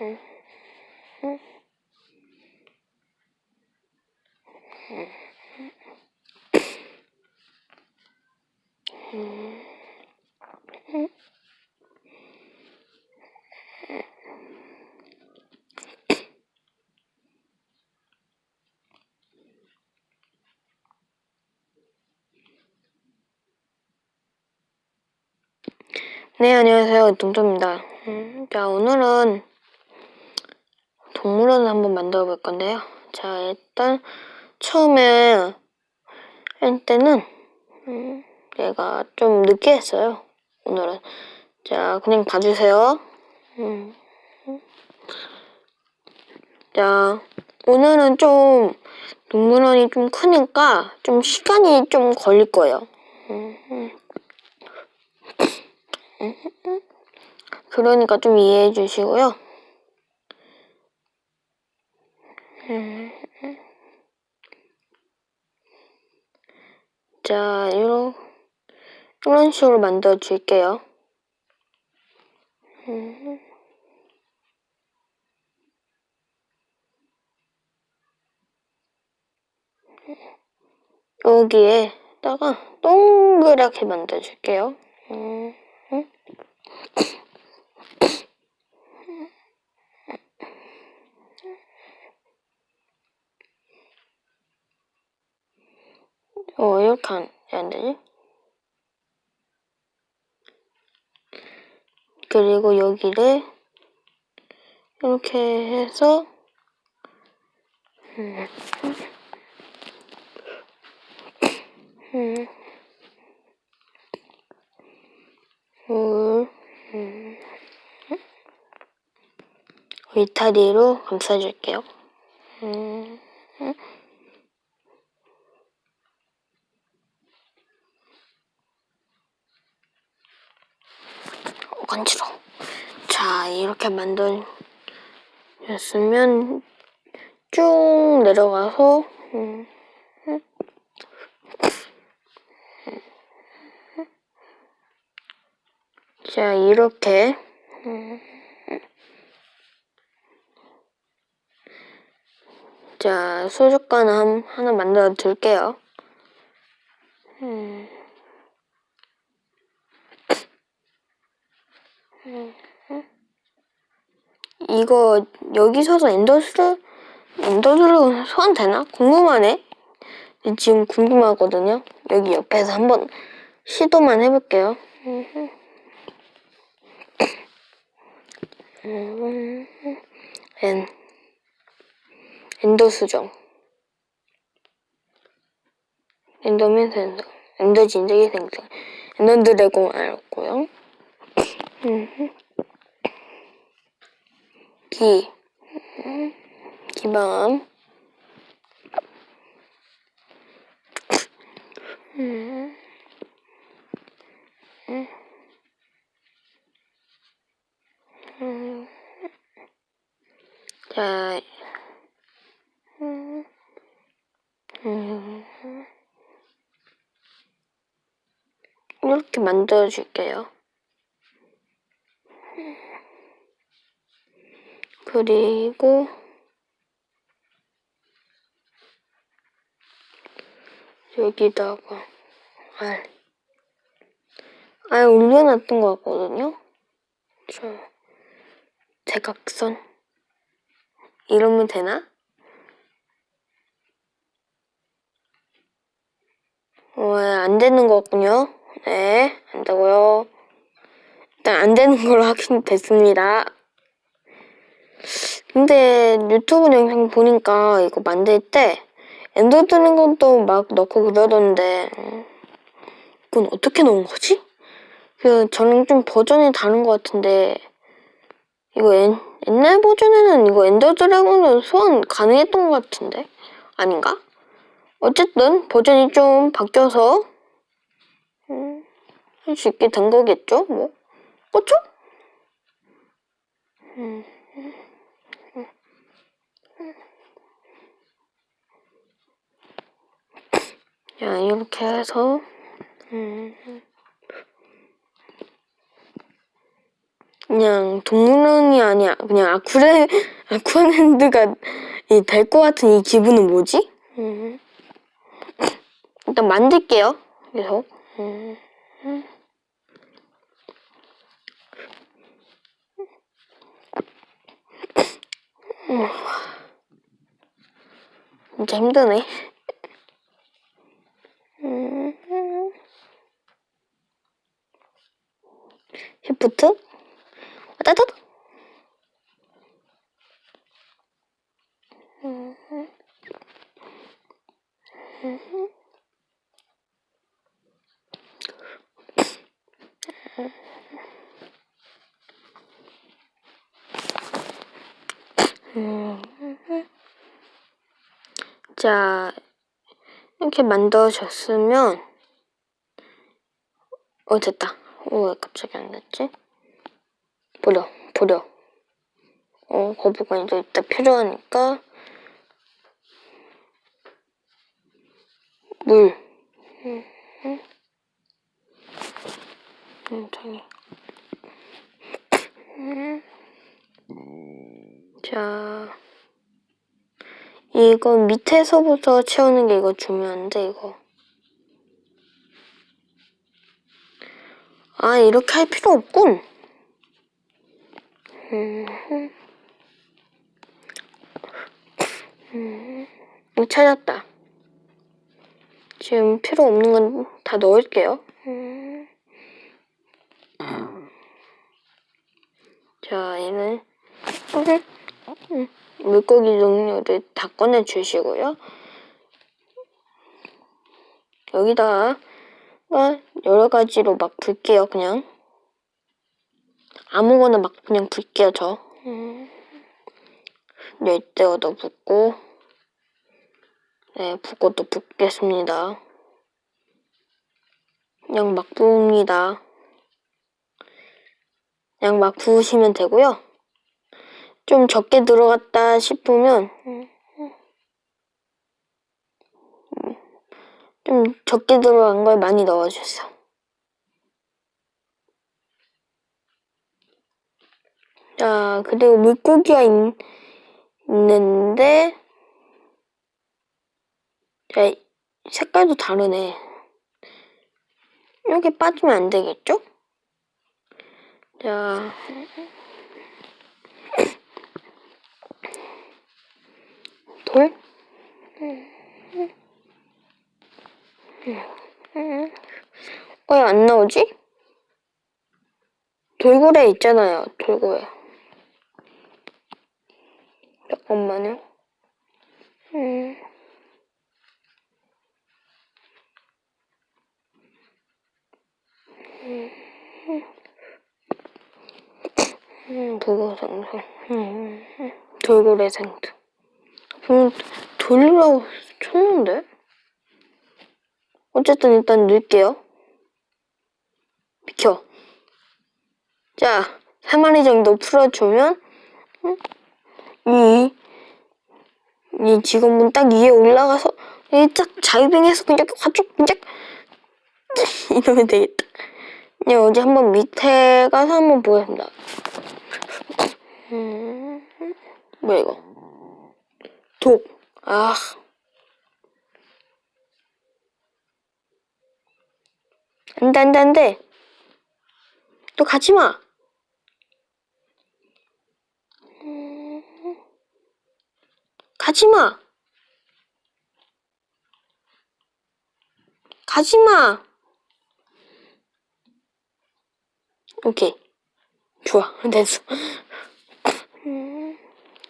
네, 안녕하세요. 동조입니다. 음, 자, 오늘은 동물원을 한번 만들어 볼 건데요. 자, 일단 처음에 할 때는 음, 내가 좀 늦게 했어요. 오늘은. 자, 그냥 봐주세요. 음. 자, 오늘은 좀 동물원이 좀 크니까 좀 시간이 좀 걸릴 거예요. 음, 음. 그러니까 좀 이해해 주시고요. 자, 이런, 이런 식으로 만들어 줄게요. 여기에다가 동그랗게 만들어 줄게요. 음. 어, 이렇게 안, 안 되지? 그리고 여기를 이렇게 해서 음, 음, 물, 음, 위타리로 감싸줄게요. 음, 음. 어, 간지러워. 자, 이렇게 만들었으면 쭉 내려가서 음, 자, 이렇게 자, 수족관 한, 하나 만들어 둘게요. 음. 이거 여기 서서 엔더스 엔더드래곤 소환 되나? 궁금하네. 지금 궁금하거든요. 여기 옆에서 한번 시도만 해볼게요. 엔 엔더 수정 엔더맨 생성 엔더 진작의 생성 엔더 드래곤 알았고요. 기 기방 자, 이렇게 만들어 줄게요. 그리고 여기다가 알, 알 올려놨던 것 같거든요. 자, 대각선 이러면 되나? 어, 안 되는 거군요. 네, 안 되고요. 일단 안 되는 걸로 확인 됐습니다. 근데 유튜브 영상 보니까 이거 만들 때 엔더 드는 것도 막 넣고 그러던데 이건 어떻게 넣은 거지? 그 저는 좀 버전이 다른 것 같은데 이거 엔, 옛날 버전에는 이거 엔더 드래곤은 소환 가능했던 것 같은데 아닌가? 어쨌든 버전이 좀 바뀌어서 음, 할 수 있게 된 거겠죠? 뭐 그쵸? 음. 자, 이렇게 해서 음, 그냥 동물원이 아니야. 그냥 아쿠레, 아쿠아랜드가 될 것 같은 이 기분은 뭐지? 음. 일단 만들게요. 음. 음. 진짜 힘드네. 음. 시프트? 따뜻? 자, 이렇게 만들어졌으면, 어, 됐다. 어, 왜 갑자기 안 됐지? 버려, 버려. 어, 거북이도 이따 필요하니까. 물. 음, 음. 천천히. 음. 자, 이거 밑에서부터 채우는 게 이거 중요한데, 이거. 아, 이렇게 할 필요 없군. 못 찾았다. 지금 필요 없는 건 다 넣을게요. 음. 자, 얘는 음, 물고기 종류를 다 꺼내 주시고요. 여기다가 여러 가지로 막 불게요, 그냥. 아무거나 막 그냥 불게요, 저. 음. 열대어도 붓고, 네, 붓고도 붓겠습니다. 그냥 막 부읍니다. 그냥 막 부으시면 되고요. 좀 적게 들어갔다 싶으면 좀 적게 들어간 걸 많이 넣어주세요. 자, 그리고 물고기가 있, 있는데 자, 색깔도 다르네. 이렇게 빠지면 안 되겠죠? 자, 돌? 왜 안 나오지? 돌고래 있잖아요, 돌고래. 잠깐만요. 음. 음, 그거 생선. 음, 돌고래 생선. 음, 돌이라고 쳤는데? 어쨌든 일단 넣을게요. 비켜. 자, 3마리 정도 풀어주면 이, 이 직원분 딱 위에 올라가서 딱 자유빙해서 그냥 화쭉 그냥 이러면 되겠다. 그냥 어제 한번 밑에 가서 한번 보겠습니다. 음, 뭐야 이거? 독. 아. 안 돼, 안 돼, 안 돼. 또 가지 마. 가지 마. 가지 마. 오케이. 좋아. 됐어.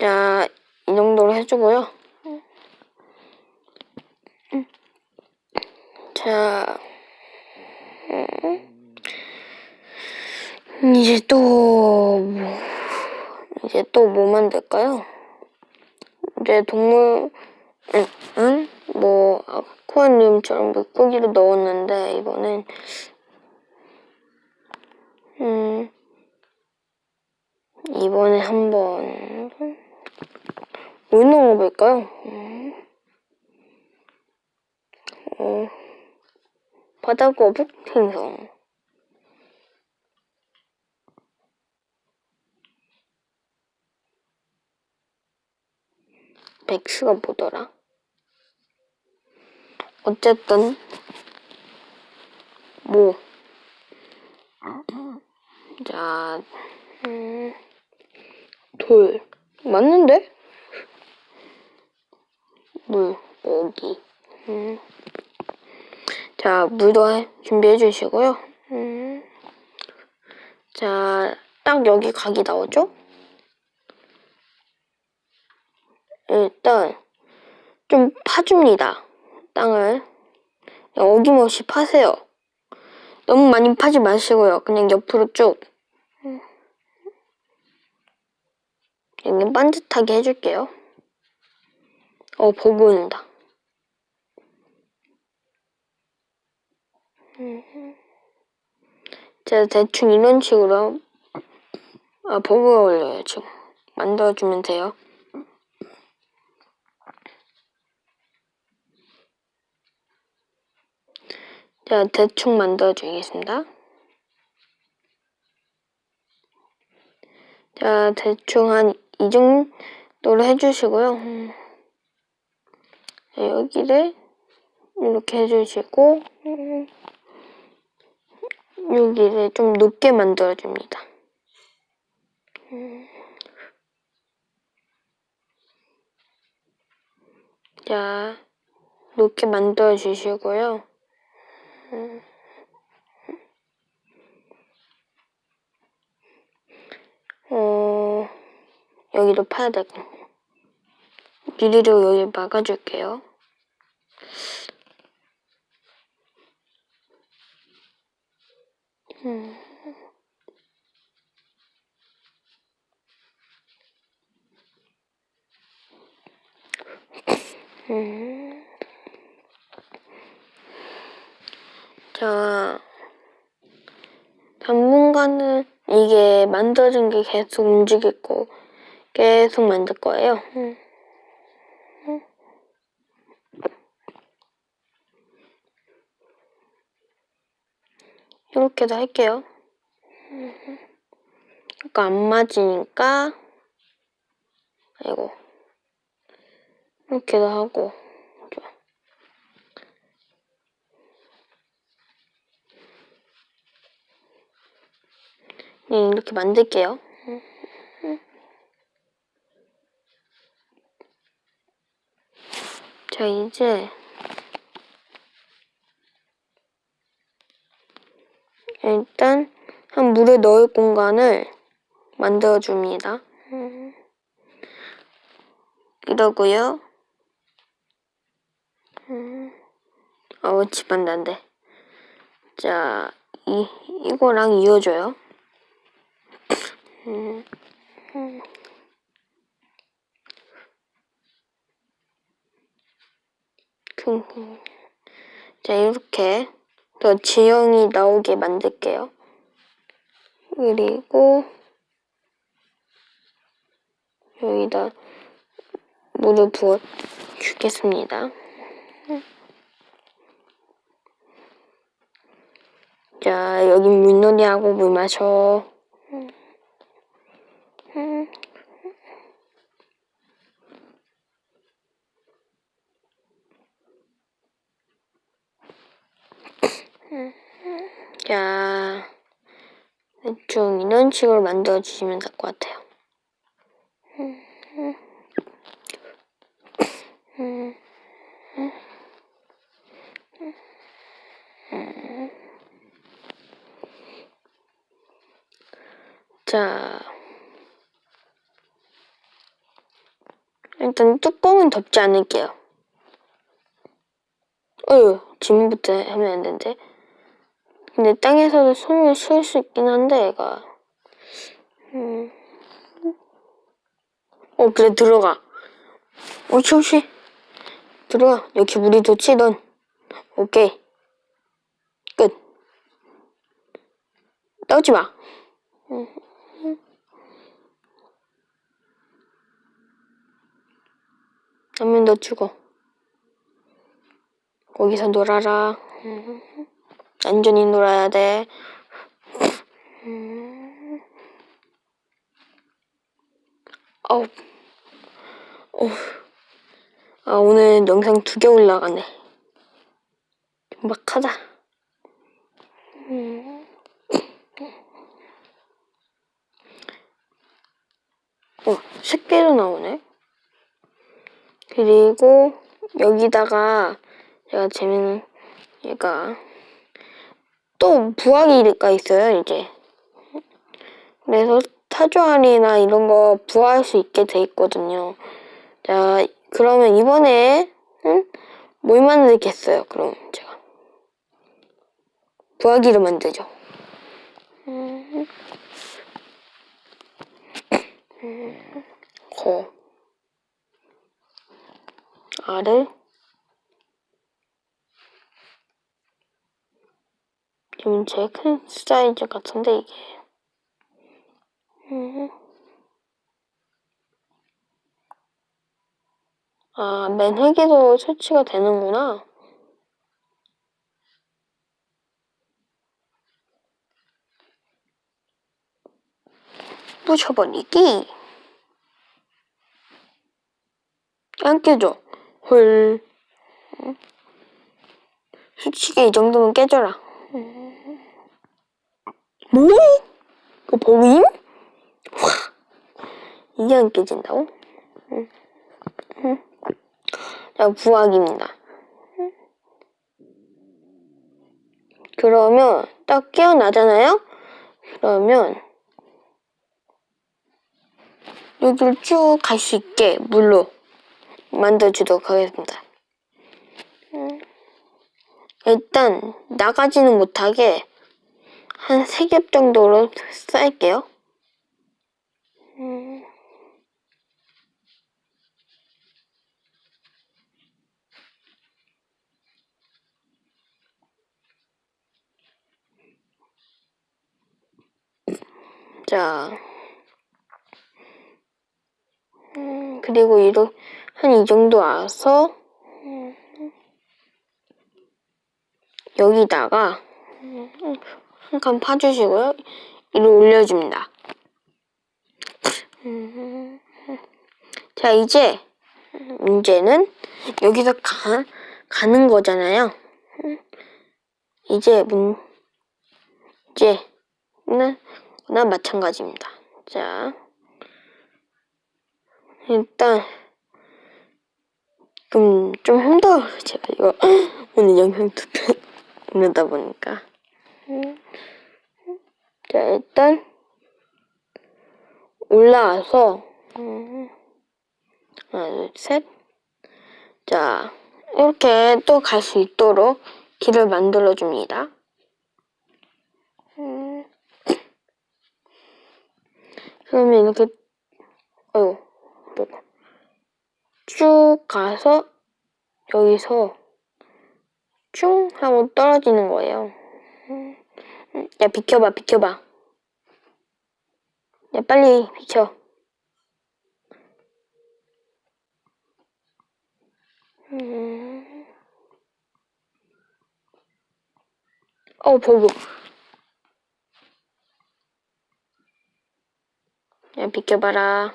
자, 이 정도로 해주고요. 자, 이제 또, 뭐, 이제 또 뭐 만들까요? 이제 동물, 응, 응? 뭐, 아쿠아리움처럼 물고기를 넣었는데, 이번엔, 음, 이번에 한번, 뭘 넣어볼까요? 음, 바다고 북행성. 맥스가 뭐더라? 어쨌든 뭐 자, 음, 돌 맞는데? 물 여기 음. 자 물도 해- 준비해 주시고요 음. 자, 딱 여기 각이 나오죠? 일단 좀 파줍니다. 땅을 어김없이 파세요. 너무 많이 파지 마시고요. 그냥 옆으로 쭉 여기 반듯하게 해줄게요. 어, 보고 온다. 제가 대충 이런 식으로 아, 버그가 걸려요, 지금. 만들어주면 돼요. 자, 대충 만들어주겠습니다. 자, 대충 한 이 정도로 해주시고요. 음. 자, 여기를 이렇게 해주시고 음. 여기를 좀 높게 만들어줍니다. 음. 자, 높게 만들어 주시고요. 음. 어, 여기도 파야 될 거. 유리로 여기 막아줄게요. 자, 당분간은 이게 만들어진 게 계속 움직일 거, 계속 만들 거예요. 음. 이렇게도 할게요. 그러니까 안 맞으니까, 아이고. 이렇게도 하고. 네, 이렇게 만들게요. 자, 이제 일단 한 물에 넣을 공간을 만들어줍니다. 음. 이러고요. 음. 어, 집안 난데. 자, 이, 이거랑 이어줘요. 음. 자, 이렇게 더 지형이 나오게 만들게요. 그리고 여기다 물을 부어 주겠습니다. 자, 여기 물놀이하고 물 마셔. 자, 대충 식으로 만들어 주시면 될 것 같아요. 자, 일단 뚜껑은 덮지 않을게요. 어휴, 지문부터 하면 안 되는데. 근데 땅에서도 손을 쓸 수 있긴 한데, 얘가. 음. 어, 그래, 들어가. 옳지, 옳지. 들어가. 여기 물이 좋지, 넌. 오케이. 끝. 떠지 마. 하면 너 죽어. 거기서 놀아라. 안전히 놀아야 돼. 어우. 어우. 아, 오늘 영상 두 개 올라가네. 막하다. 음. 어, 새끼도 나오네. 그리고 여기다가 제가 재밌는 얘가 또 부하기가 있어요, 이제. 그래서 타조알이나 이런 거 부화할 수 있게 돼 있거든요. 자, 그러면 이번에 응? 뭘 만들겠어요? 그럼 제가 부화기를 만들죠. 음. 거 알을 지금 제일 큰 사이즈 같은데 이게 음. 아, 맨헬기도 설치가 되는구나. 부셔버리기. 안 깨져. 헐. 솔직히 이 정도면 깨져라. 뭐? 이거 범임? 이게 안 깨진다고? 자, 부학입니다. 그러면 딱 깨어나잖아요? 그러면 여기를 쭉 갈 수 있게 물로 만들어주도록 하겠습니다. 음. 일단 나가지는 못하게 한세겹 정도로 쌓을게요. 음. 자, 음, 그리고 이렇게 한 이 정도 와서 음, 여기다가 음, 한칸 파주시고요. 이를 올려줍니다. 음, 자, 이제 문제는 여기서 가, 가는 거잖아요. 이제 문, 이제는 나 마찬가지입니다. 자, 일단 좀, 좀 힘들어요. 제가 이거 오늘 영상 듣다 보니까. 자, 일단 올라와서 하나, 둘, 셋. 자, 이렇게 또 갈 수 있도록 길을 만들어 줍니다. 그러면 이렇게 어유 쭉 가서 여기서 쭉 하고 떨어지는 거예요. 야 비켜봐 비켜봐. 야 빨리 비켜. 음. 어 버그. 야 비켜봐라.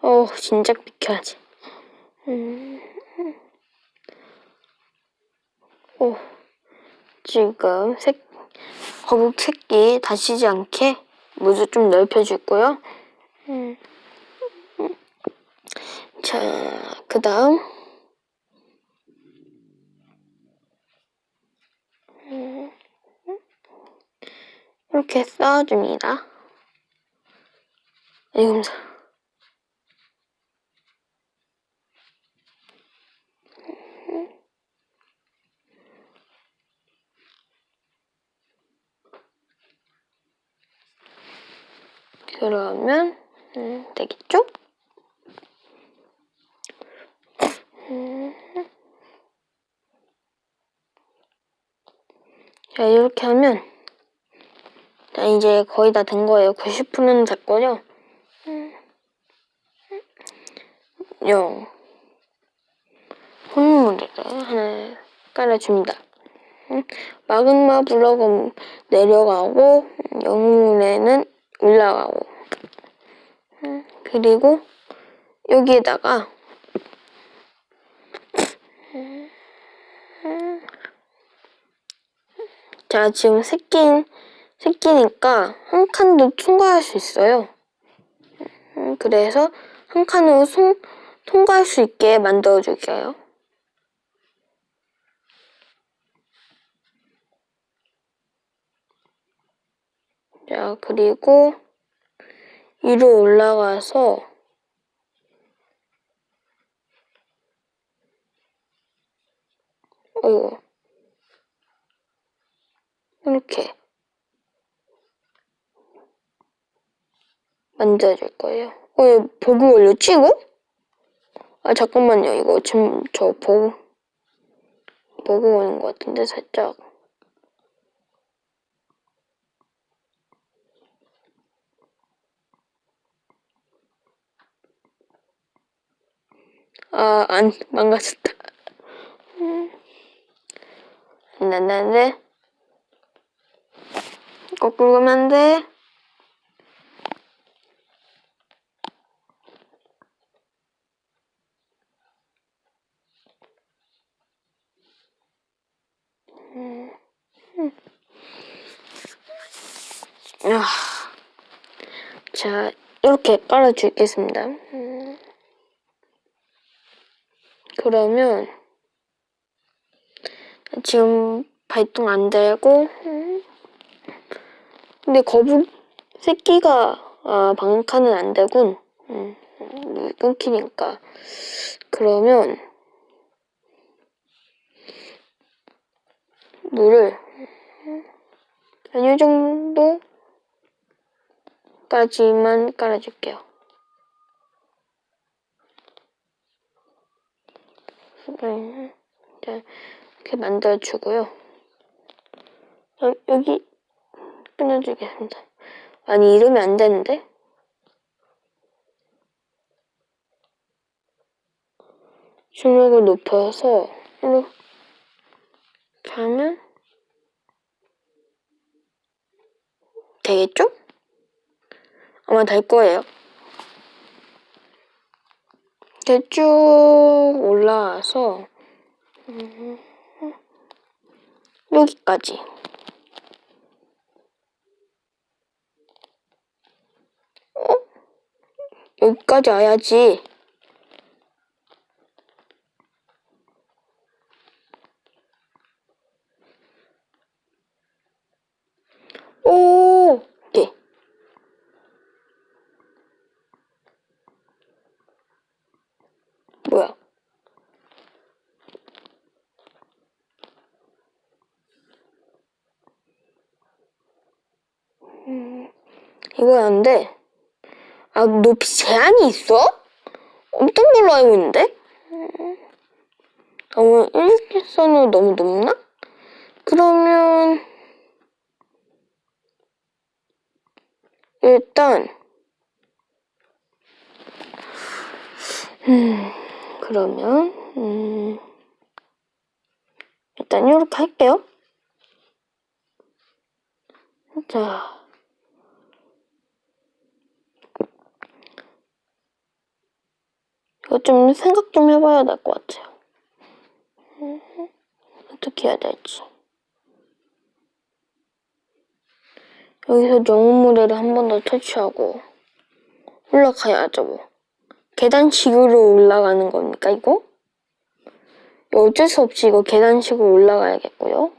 어 진작 비켜야지. 음. 오 지금 색 거북 새끼 다치지 않게 모두 좀 넓혀줄 거요. 음. 자, 그 다음. 이렇게 쌓아줍니다. 이금 그러면 음, 되겠죠? 음. 자 이렇게 하면 자 이제 거의 다 된 거예요. 90%는 됐거든요. 0 혼문문제를 하나 깔아줍니다. 마그마 블럭은 내려가고 영문에는 올라가고. 그리고 여기에다가 자 지금 새끼 새끼니까 한 칸도 통과할 수 있어요. 그래서 한 칸으로 송 통과할 수 있게 만들어 줄게요. 자, 그리고 위로 올라가서 어이구 이렇게 만들어줄 거예요. 어, 버그 걸렸지, 이거? 아, 잠깐만요. 이거 지금 저 버그, 버그 오는 것 같은데, 살짝. 아, 안, 망가졌다. 음. 안 돼, 안 돼, 안 돼. 거꾸로 가면 안 돼. 아, 자, 이렇게 깔아주겠습니다. 음. 그러면 지금 발동 안 되고 음. 근데 거북 새끼가 아, 방칸은 안 되군. 음, 물 끊기니까. 그러면 물을 한이 정도까지만 깔아줄게요. 네, 자, 이렇게 만들어주고요. 여, 여기 끊어주겠습니다. 아니 이러면 안 되는데? 중력을 높여서 이렇게 하면 되겠죠? 아마 될 거예요. 쭉 올라와서 음, 여기까지 어? 여기까지 와야지. 오, 네. 뭐야? 음, 이건 안 돼. 아, 높이 제한이 있어? 없던 걸로 알고 있는데? 너무 일직선으로 너무 높나? 그러면 일단 음 그러면 음 일단 이렇게 할게요. 자 이거 좀 생각 좀 해봐야 될 것 같아요. 음, 어떻게 해야 될지. 여기서 영웅 무대를 한 번 더 터치하고 올라가야죠 뭐. 계단식으로 올라가는 겁니까 이거? 어쩔 수 없이 이거 계단식으로 올라가야겠고요.